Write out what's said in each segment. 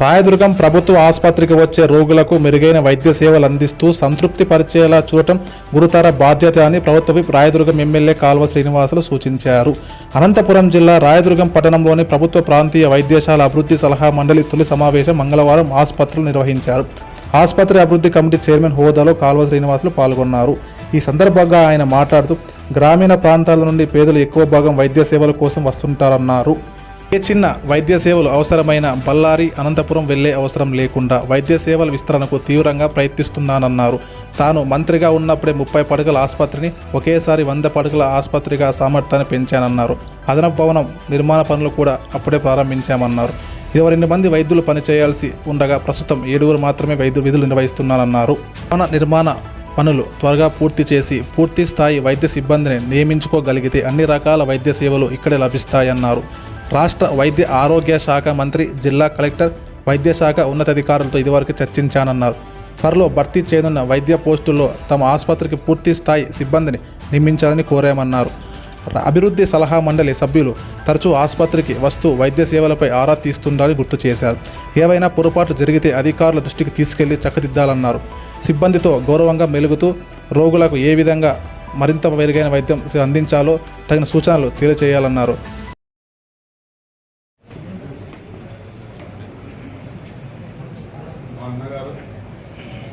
రాయదుర్గం ప్రభుత్వ ఆసుపత్రికి వచ్చే రోగులకు మెరుగైన వైద్య సేవలు అందిస్తూ సంతృప్తి పరిచేలా చూడటం గురుతర బాధ్యత అని ప్రభుత్వ రాయదుర్గం ఎమ్మెల్యే కాల్వ శ్రీనివాసులు సూచించారు. అనంతపురం జిల్లా రాయదుర్గం పట్టణంలోని ప్రభుత్వ ప్రాంతీయ వైద్యశాల అభివృద్ధి సలహా మండలి తొలి సమావేశం మంగళవారం ఆసుపత్రులు నిర్వహించారు. ఆసుపత్రి అభివృద్ధి కమిటీ చైర్మన్ హోదాలో కాల్వ శ్రీనివాసులు పాల్గొన్నారు. ఈ సందర్భంగా ఆయన మాట్లాడుతూ గ్రామీణ ప్రాంతాల నుండి పేదలు ఎక్కువ భాగం వైద్య సేవల కోసం వస్తుంటారన్నారు. ఏ చిన్న వైద్య సేవలు అవసరమైన బళ్ళారి అనంతపురం వెళ్ళే అవసరం లేకుండా వైద్య సేవల విస్తరణకు తీవ్రంగా ప్రయత్నిస్తున్నానన్నారు. తాను మంత్రిగా ఉన్నప్పుడే ముప్పై పడకల ఆసుపత్రిని ఒకేసారి వంద పడకల ఆసుపత్రిగా సామర్థ్యాన్ని పెంచానన్నారు. అదనపు భవనం నిర్మాణ పనులు కూడా అప్పుడే ప్రారంభించామన్నారు. ఇరవై రెండు మంది వైద్యులు పనిచేయాల్సి ఉండగా ప్రస్తుతం ఏడుగురు మాత్రమే వైద్యు విధులు నిర్వహిస్తున్నానన్నారు. భవన నిర్మాణ పనులు త్వరగా పూర్తి చేసి పూర్తి స్థాయి వైద్య సిబ్బందిని నియమించుకోగలిగితే అన్ని రకాల వైద్య సేవలు ఇక్కడే లభిస్తాయన్నారు. రాష్ట్ర వైద్య ఆరోగ్య శాఖ మంత్రి జిల్లా కలెక్టర్ వైద్య శాఖ ఉన్నతాధికారులతో ఇదివరకు చర్చించానన్నారు. త్వరలో భర్తీ చేయనున్న వైద్య పోస్టుల్లో తమ ఆసుపత్రికి పూర్తి స్థాయి సిబ్బందిని నియమించాలని కోరామన్నారు. అభివృద్ధి సలహా మండలి సభ్యులు తరచూ ఆసుపత్రికి వస్తూ వైద్య సేవలపై ఆరా తీస్తుండాలని గుర్తు చేశారు. ఏవైనా పొరపాట్లు జరిగితే అధికారుల దృష్టికి తీసుకెళ్ళి చక్కదిద్దాలన్నారు. సిబ్బందితో గౌరవంగా మెలుగుతూ రోగులకు ఏ విధంగా మరింత మెరుగైన వైద్యం అందించాలో తగిన సూచనలు తెలియచేయాలన్నారు. అన్నగారు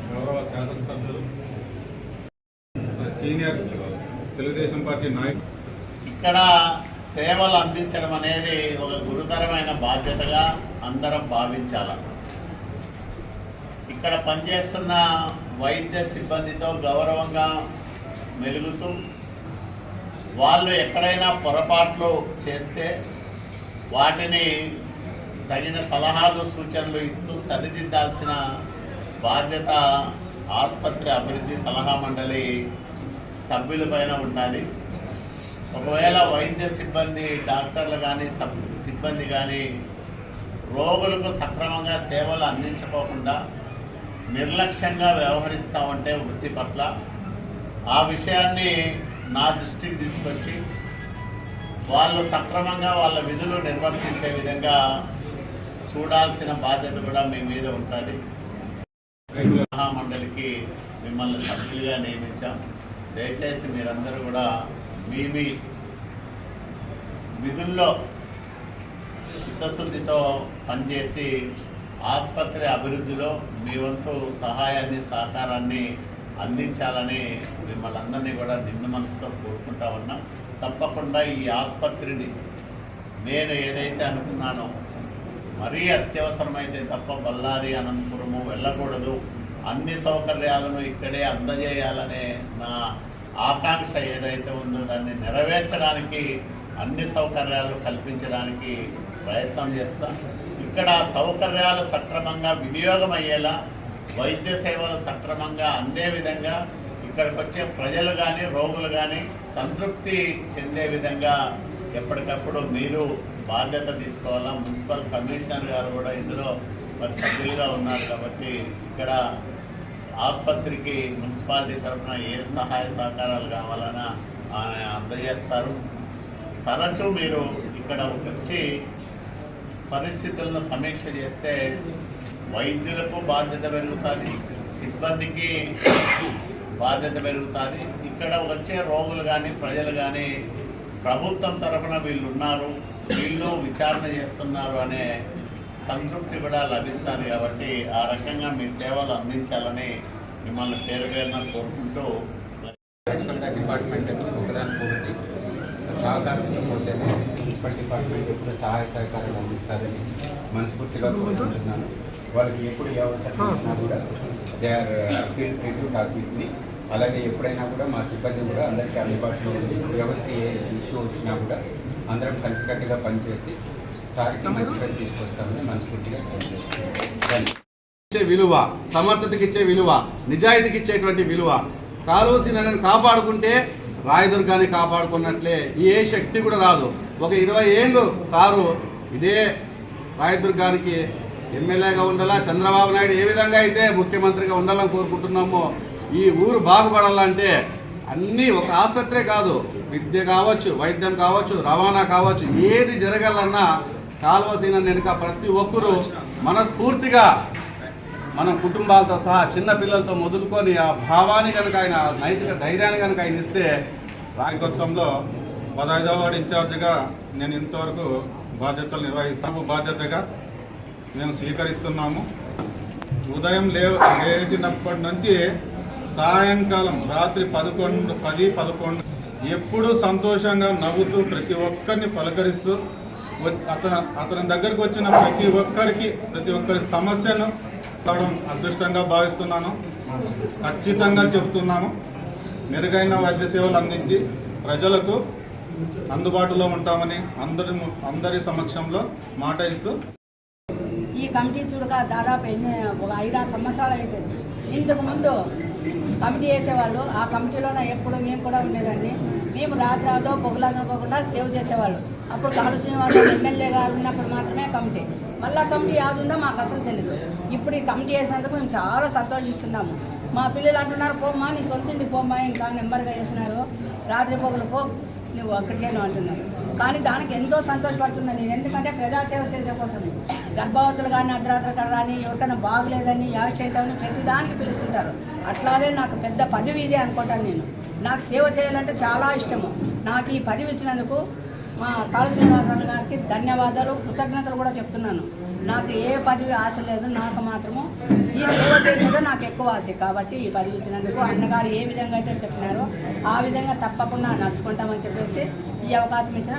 గౌరవ శాసనసభ్యులు సీనియర్ తెలుగుదేశం పార్టీ నాయకులు ఇక్కడ సేవలు అందించడం అనేది ఒక గురుతరమైన బాధ్యతగా అందరం భావించాల. ఇక్కడ పనిచేస్తున్న వైద్య సిబ్బందితో గౌరవంగా మెలుగుతూ వాళ్ళు ఎక్కడైనా పొరపాట్లు చేస్తే వాటిని తగిన సలహాలు సూచనలు ఇస్తూ సరిదిద్దాల్సిన బాధ్యత ఆసుపత్రి అభివృద్ధి సలహా మండలి సభ్యులపైన ఉంటుంది ఒకవేళ వైద్య సిబ్బంది డాక్టర్లు కానీ సబ్ సిబ్బంది కానీ రోగులకు సక్రమంగా సేవలు అందించుకోకుండా నిర్లక్ష్యంగా వ్యవహరిస్తూ ఉంటే వృత్తి పట్ల. ఆ విషయాన్ని నా దృష్టికి తీసుకొచ్చి వాళ్ళు సక్రమంగా వాళ్ళ విధులు నిర్వర్తించే విధంగా చూడాల్సిన బాధ్యత కూడా మీ మీద ఉంటుంది. మహామండలికి మిమ్మల్ని సభ్యులుగా నియమించాం. దయచేసి మీరందరూ కూడా మీ మీ విధుల్లో చిత్తశుద్ధితో పనిచేసి ఆసుపత్రి అభివృద్ధిలో మీ వంతు సహాయాన్ని సహకారాన్ని అందించాలని మిమ్మల్ని అందరినీ కూడా నిన్న మనసుతో కోరుకుంటా ఉన్నాం. తప్పకుండా ఈ ఆసుపత్రిని నేను ఏదైతే అనుకున్నానో మరీ అత్యవసరమైతే తప్ప బళ్ళారి అనంతపురము వెళ్ళకూడదు. అన్ని సౌకర్యాలను ఇక్కడే అందజేయాలనే నా ఆకాంక్ష ఏదైతే ఉందో దాన్ని నెరవేర్చడానికి అన్ని సౌకర్యాలు కల్పించడానికి ప్రయత్నం చేస్తాం. ఇక్కడ సౌకర్యాలు సక్రమంగా వినియోగం అయ్యేలా వైద్య సేవలు సక్రమంగా అందే విధంగా ఇక్కడికి వచ్చే ప్రజలు కానీ రోగులు కానీ సంతృప్తి చెందే విధంగా ఎప్పటికప్పుడు మీరు బాధ్యత తీసుకోవాలా? మున్సిపల్ కమిషనర్ గారు కూడా ఇందులో మరి సభ్యులుగా ఉన్నారు కాబట్టి ఇక్కడ ఆసుపత్రికి మున్సిపాలిటీ తరఫున ఏ సహాయ సహకారాలు కావాలన్నా ఆయన అందజేస్తారు. తరచూ మీరు ఇక్కడ వచ్చి పరిస్థితులను సమీక్ష చేస్తే వైద్యులకు బాధ్యత పెరుగుతుంది సిబ్బందికి బాధ్యత పెరుగుతుంది. ఇక్కడ వచ్చే రోగులు కానీ ప్రజలు కానీ ప్రభుత్వం తరఫున వీళ్ళు ఉన్నారు వీళ్ళు విచారణ చేస్తున్నారు అనే సంతృప్తి కూడా లభిస్తుంది కాబట్టి ఆ రకంగా మీ సేవలు అందించాలని మిమ్మల్ని పేరు పేరున కోరుకుంటూ డిపార్ట్మెంట్ ఒకదానికొకటి సహకారంతో పోతేనే మున్సిపల్ డిపార్ట్మెంట్ ఎప్పుడు సహాయ సహకారాలు అందిస్తారని మనస్ఫూర్తిగా కోరుకుంటున్నాను. వాళ్ళకి ఎప్పుడు ఏ అవసరం కూడా they are feel to talk with me అలాగే ఎప్పుడైనా కూడా మా సిబ్బంది కూడా అందరికీ అందుబాటులో ఉంది. ఎవరికి ఏ ఇష్యూ వచ్చినా కూడా అందరం కలిసికట్టుగా పనిచేసి సారికి మంచి పేరు తీసుకొస్తామని మనస్ఫూర్తిగా ఇచ్చే విలువ సమర్థతకి ఇచ్చే విలువ నిజాయితీకి ఇచ్చేటువంటి విలువ. కాలువసి నన్ను కాపాడుకుంటే రాయదుర్గాన్ని కాపాడుకున్నట్లే ఏ శక్తి కూడా రాదు. ఒక ఇరవై ఏళ్ళు సారు ఇదే రాయదుర్గానికి ఎమ్మెల్యేగా ఉండాలా చంద్రబాబు నాయుడు ఏ విధంగా అయితే ముఖ్యమంత్రిగా ఉండాలని కోరుకుంటున్నామో ఈ ఊరు బాగుపడాలంటే అన్నీ ఒక ఆసుపత్రే కాదు. విద్య కావచ్చు వైద్యం కావచ్చు రవాణా కావచ్చు ఏది జరగాలన్నా కాల్వసిన వెనుక ప్రతి ఒక్కరూ మనస్ఫూర్తిగా మన కుటుంబాలతో సహా చిన్న పిల్లలతో మొదలుకొని ఆ భావాన్ని కనుక ఆయన నైతిక ధైర్యాన్ని కనుక ఆయన ఇస్తే నాయకత్వంలో పదహైదవ వార్డు ఇన్ఛార్జిగా నేను ఇంతవరకు బాధ్యతలు నిర్వహిస్తాము బాధ్యతగా మేము స్వీకరిస్తున్నాము. ఉదయం లే లేచినప్పటి నుంచి సాయంకాలం రాత్రి పదకొండు పది పదకొండు. ఎప్పుడూ సంతోషంగా నవ్వుతూ ప్రతి ఒక్కరిని పలకరిస్తూ అతను అతని దగ్గరికి వచ్చిన ప్రతి ఒక్కరికి ప్రతి ఒక్కరి సమస్యను కావడం అదృష్టంగా భావిస్తున్నాను. ఖచ్చితంగా చెప్తున్నాను. మెరుగైన వైద్య సేవలు అందించి ప్రజలకు అందుబాటులో ఉంటామని అందరి అందరి సమక్షంలో మాట ఇస్తూ ఈ కమిటీ చూడక దాదాపు ఎన్ని ఒక ఐదారు సంవత్సరాలు అయితే ఇంతకు ముందు కమిటీ వేసేవాళ్ళు ఆ కమిటీలోనే ఎప్పుడు మేము కూడా ఉండేదాన్ని. మేము రాత్రి అవుతో పొగలనుకోకుండా సేవ్ చేసేవాళ్ళు. అప్పుడు కారు శ్రీనివాసరావు ఎమ్మెల్యే గారు ఉన్నప్పుడు మాత్రమే కమిటీ. మళ్ళీ కమిటీ యాదుందో మాకు అసలు తెలియదు ఇప్పుడు ఈ కమిటీ చేసినందుకు మేము చాలా సంతోషిస్తున్నాము. మా పిల్లలు అంటున్నారు పోమ్మా నీ సొంతింటి పోమ్మా ఇంకా నెంబర్గా చేసినారు రాత్రి పొగలు పో నువ్వు అక్కడికేను అంటున్నావు కానీ దానికి ఎంతో సంతోషపడుతున్నాను నేను. ఎందుకంటే ప్రజాసేవ చేసే కోసం గర్భవతులు కానీ అర్ధరాత్రకర కానీ ఎవరికైనా బాగలేదని యాక్సిడెంట్ అని ప్రతిదానికి పిలుస్తుంటారు. అట్లాగే నాకు పెద్ద పదవి ఇదే అనుకుంటాను నేను. నాకు సేవ చేయాలంటే చాలా ఇష్టము. నాకు ఈ పదవి ఇచ్చినందుకు మా కాళ శ్రీనివాసరావు గారికి ధన్యవాదాలు కృతజ్ఞతలు కూడా చెప్తున్నాను. నాకు ఏ పదవి ఆశ లేదు నాకు మాత్రము ఈ సేవ చేసేదో నాకు ఎక్కువ ఆశ. కాబట్టి ఈ పదవి ఇచ్చినందుకు అన్నగారు ఏ విధంగా అయితే చెప్పినారో ఆ విధంగా తప్పకుండా నడుచుకుంటామని చెప్పేసి ఈ అవకాశం ఇచ్చిన.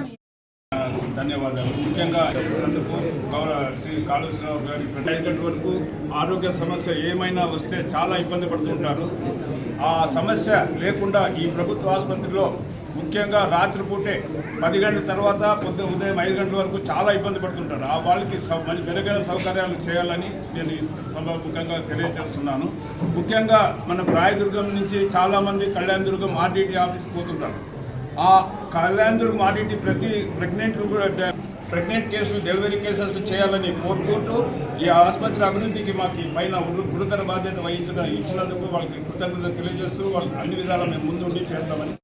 ధన్యవాదాలు. ముఖ్యంగా చెప్పినందుకు గౌరవ శ్రీ కాళేశ్వరరావు గారి ప్రత్యేకటి వరకు ఆరోగ్య సమస్య ఏమైనా వస్తే చాలా ఇబ్బంది పడుతుంటారు. ఆ సమస్య లేకుండా ఈ ప్రభుత్వ ఆసుపత్రిలో ముఖ్యంగా రాత్రిపూటే పది గంటల తర్వాత పొద్దున ఉదయం ఐదు గంటల వరకు చాలా ఇబ్బంది పడుతుంటారు. ఆ వాళ్ళకి సౌ- మంచి మెరుగైన సౌకర్యాలు చేయాలని నేను ఈ సందర్భంగా తెలియజేస్తున్నాను. ముఖ్యంగా మన రాయదుర్గం నుంచి చాలామంది కళ్యాణదుర్గం ఆర్డీటీ ఆఫీస్కి పోతుంటారు. ఆ కళ్యాణదుర్గం ఆర్డీటీ ప్రతి ప్రెగ్నెంట్లు కూడా ప్రెగ్నెంట్ కేసులు డెలివరీ కేసెస్ చేయాలని కోరుకుంటూ ఈ ఆసుపత్రి అభివృద్ధికి మాకు పైన గురుతర బాధ్యత వహించిన ఇచ్చినందుకు వాళ్ళకి కృతజ్ఞత తెలియజేస్తూ వాళ్ళకి అన్ని విధాలా మేము ముందుండి చేస్తామని